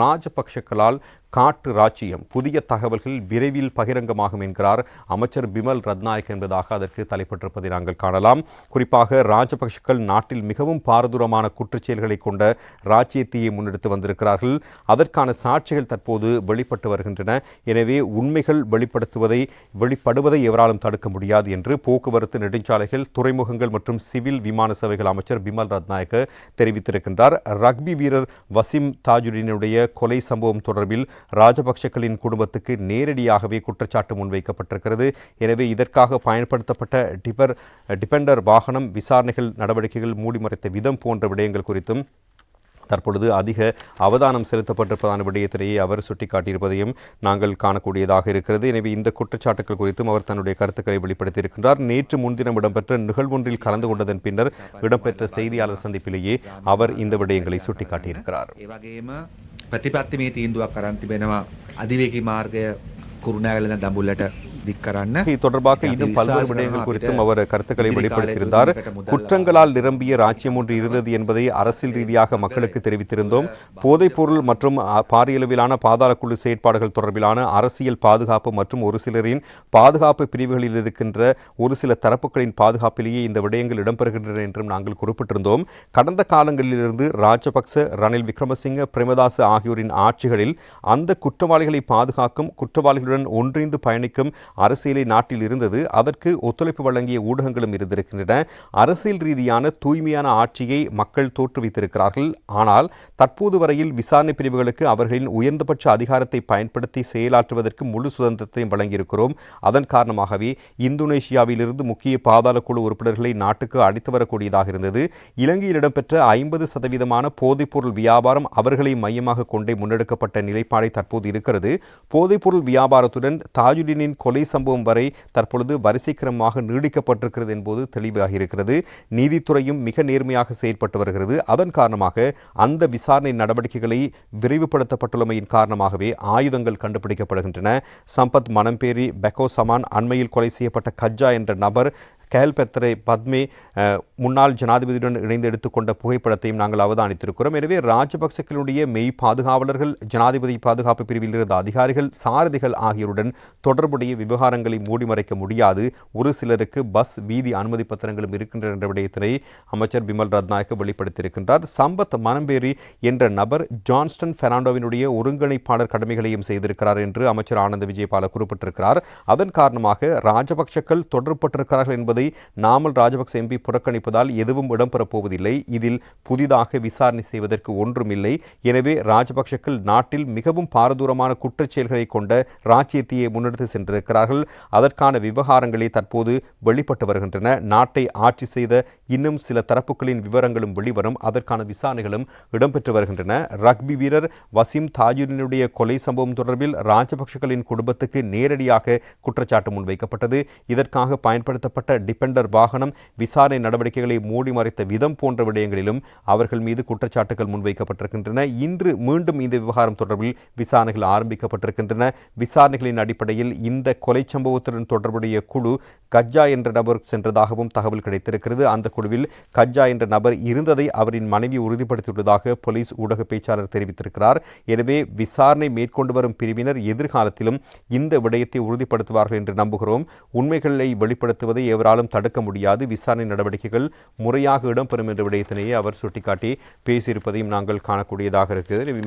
राजपक्ष காட்டு ராச்சியம். புதிய தகவல்கள் விரைவில் பகிரங்கமாகும் என்கிறார் அமைச்சர் பிமல் ரத்நாயக் என்பதாக அதற்கு தலைப்பட்டிருப்பதை நாங்கள் காணலாம். குறிப்பாக ராஜபக்ஷக்கள் நாட்டில் மிகவும் பாரதூரமான குற்றச்செயல்களை கொண்ட ராஜ்யத்தையே முன்னெடுத்து வந்திருக்கிறார்கள். அதற்கான சாட்சிகள் தற்போது வெளிப்பட்டு வருகின்றன. எனவே உண்மைகள் வெளிப்படுத்துவதை வெளிப்படுவதை எவராலும் தடுக்க முடியாது என்று போக்குவரத்து நெடுஞ்சாலைகள் துறைமுகங்கள் மற்றும் சிவில் விமான சேவைகள் அமைச்சர் பிமல் ரத்நாயக்க தெரிவித்திருக்கின்றார். ரக்பி வீரர் வசிம் தாஜுடினுடைய கொலை சம்பவம் தொடர்பில் ராஜபக்சக்களின் குடும்பத்துக்கு நேரடியாகவே குற்றச்சாட்டு முன்வைக்கப்பட்டிருக்கிறது. எனவே இதற்காக பயன்படுத்தப்பட்ட டிபர் டிபெண்டர் வாகனம் விசாரணைகள் நடவடிக்கைகள் மூடிமறைத்த விதம் போன்ற விடயங்கள் குறித்தும் தற்பொழுது அதிக அவதானம் செலுத்தப்பட்டிருப்பதான விடயத்திலேயே அவர் சுட்டிக்காட்டியிருப்பதையும் நாங்கள் காணக்கூடியதாக இருக்கிறது. எனவே இந்த குற்றச்சாட்டுகள் குறித்தும் அவர் தன்னுடைய கருத்துக்களை வெளிப்படுத்தியிருக்கின்றார். நேற்று முன்தினம் இடம்பெற்ற நிகழ்வொன்றில் கலந்து கொண்டதன் பின்னர் இடம்பெற்ற செய்தியாளர் சந்திப்பிலேயே அவர் இந்த விடயங்களை சுட்டிக்காட்டியிருக்கிறார். ප්‍රතිපත්තිමේ තීන්දුවක් කරන් තිබෙනවා. අධිවේගී මාර්ගය කුරුණෑගල දඹුල්ලට දික් කරන්න இது தொடர்பாக இன்னும் பல்வேறு விடயங்கள் குறித்தும் அவர் கருத்துக்களை வெளிப்படுத்தியிருந்தார். குற்றங்களால் நிரம்பிய ராஜ்யம் ஒன்று இருந்தது என்பதை அரசியல் ரீதியாக மக்களுக்கு தெரிவித்திருந்தோம். போதைப்பொருள் மற்றும் அ, பாரியளவிலான பாதாள குழு செயற்பாடுகள் தொடர்பிலான அரசியல் பாதுகாப்பு மற்றும் ஒரு சிலரின் பாதுகாப்பு பிரிவுகளில் இருக்கின்ற ஒரு சில தரப்புகளின் பாதுகாப்பிலேயே இந்த விடயங்கள் இடம்பெறுகின்றன என்றும் நாங்கள் குறிப்பிட்டிருந்தோம். கடந்த காலங்களிலிருந்து ராஜபக்ச ரணில் விக்ரமசிங்க பிரேமதாச ஆகியோரின் ஆட்சிகளில் அந்த குற்றவாளிகளை பாதுகாக்கும் குற்றவாளிகளுடன் ஒன்றிணைந்து பயணிக்கும் அரசியலை நாட்டில் இருந்தது அதற்கு ஒத்துழைப்பு வழங்கிய ஊடகங்களும் இருந்திருக்கின்றன. அரசியல் ரீதியான தூய்மையான ஆட்சியை மக்கள் தோற்றுவித்திருக்கிறார்கள். ஆனால் தற்போது வரையில் விசாரணை பிரிவுகளுக்கு அவர்களின் உயர்ந்தபட்ச அதிகாரத்தை பயன்படுத்தி செயலாற்றுவதற்கு முழு சுதந்திரத்தையும் வழங்கியிருக்கிறோம். அதன் காரணமாகவே இந்தோனேஷியாவிலிருந்து முக்கிய பாதாள குழு உறுப்பினர்களை நாட்டுக்கு அழைத்து வரக்கூடியதாக இருந்தது. இலங்கையில் இடம்பெற்ற ஐம்பது சதவீதமான போதைப்பொருள் வியாபாரம் அவர்களை மையமாக கொண்டே முன்னெடுக்கப்பட்ட நிலைப்பாடை தற்போது இருக்கிறது. போதைப்பொருள் வியாபாரத்துடன் தாஜுடினின் கொலை சம்பவம் வரை தற்பொழுது வரிசைக்கிரமமாக நீடிக்கப்பட்டிருக்கிறது என்பது தெளிவாக இருக்கிறது நீதித்துறையும் மிக நேர்மையாக செயல்பட்டு வருகிறது. அதன் காரணமாக அந்த விசாரணை நடவடிக்கைகளை விரைவுபடுத்தப்பட்டுள்ளமையின் காரணமாகவே ஆயுதங்கள் கண்டுபிடிக்கப்படுகின்றன. சம்பத் மனம்பேரி பெக்கோ சமான் அண்மையில் கொலை செய்யப்பட்ட கஜ்ஜா என்ற நபர் கேல் பெத்ரே பத்மே முன்னாள் ஜனாதிபதியுடன் இணைந்து எடுத்துக்கொண்ட புகைப்படத்தையும் நாங்கள் அவதானித்திருக்கிறோம். எனவே ராஜபக்சக்களுடைய மெய் பாதுகாவலர்கள் ஜனாதிபதி பாதுகாப்பு பிரிவில் இருந்த அதிகாரிகள் சாரதிகள் ஆகியோருடன் தொடர்புடைய விவகாரங்களை மூடிமறைக்க முடியாது. ஒரு சிலருக்கு பஸ் வீதி அனுமதி பத்திரங்களும் இருக்கின்றன என்ற விடயத்தினை அமைச்சர் பிமல் ரத்நாயக்க வெளிப்படுத்தியிருக்கின்றார். சம்பத் மனம்பேரி என்ற நபர் ஜான்ஸ்டன் பெர்னாண்டோவினுடைய ஒருங்கிணைப்பாளர் கடமைகளையும் செய்திருக்கிறார் என்று அமைச்சர் ஆனந்த விஜயபால குறிப்பிட்டிருக்கிறார். அதன் காரணமாக ராஜபக்சக்கள் தொடர்பட்டிருக்கிறார்கள் என்பது நாமல் ராஜபக்ச எம்பி புறக்கணிப்பதால் எதுவும் இடம்பெறப்போவதில்லை. இதில் புதிதாக விசாரணை செய்வதற்கு ஒன்றுமில்லை. எனவே ராஜபக்சக்கள் நாட்டில் மிகவும் பாரதூரமான குற்றச்செயல்களை கொண்ட ராஜ்யத்தையே முன்னெடுத்து சென்றிருக்கிறார்கள். அதற்கான விவகாரங்களே தற்போது வெளிப்பட்டு வருகின்றன. நாட்டை ஆட்சி செய்த இன்னும் சில தரப்புகளின் விவரங்களும் வெளிவரும். அதற்கான விசாரணைகளும் இடம்பெற்று வருகின்றன. ரக்பி வீரர் வசீம் தாஜுடினுடைய கொலை சம்பவம் தொடர்பில் ராஜபக்சகளின் குடும்பத்துக்கு நேரடியாக குற்றச்சாட்டு முன்வைக்கப்பட்டது. இதற்காக பயன்படுத்தப்பட்ட டிபெண்டர் வாகனம் விசாரணை நடவடிக்கைகளை மூடி மறைத்த விதம் போன்ற விடயங்களிலும் அவர்கள் மீது குற்றச்சாட்டுகள் முன்வைக்கப்பட்டிருக்கின்றன. இன்று மீண்டும் இந்த விவகாரம் தொடர்பில் விசாரணைகள் ஆரம்பிக்கப்பட்டிருக்கின்றன. விசாரணைகளின் அடிப்படையில் இந்த கொலை சம்பவத்துடன் தொடர்புடைய குழு கஜ்ஜா என்ற நபர் சென்றதாகவும் தகவல் கிடைத்திருக்கிறது. அந்த குழுவில் கஜ்ஜா என்ற நபர் இருந்ததை அவரின் மனைவி உறுதிப்படுத்தியுள்ளதாக போலீஸ் ஊடக பேச்சாளர் தெரிவித்திருக்கிறார். எனவே விசாரணை மேற்கொண்டு வரும் பிரிவினர் எதிர்காலத்திலும் இந்த விடயத்தை உறுதிப்படுத்துவார்கள் என்று நம்புகிறோம். உண்மைகளை வெளிப்படுத்துவதை எவரால் யாராலும் தடுக்க முடியாது. விசாரணை நடவடிக்கைகள் முறையாக இடம்பெறும் என்ற விடயத்தினையே அவர் சுட்டிக்காட்டி பேசியிருப்பதையும் நாங்கள் காணக்கூடியதாக இருக்கிறது.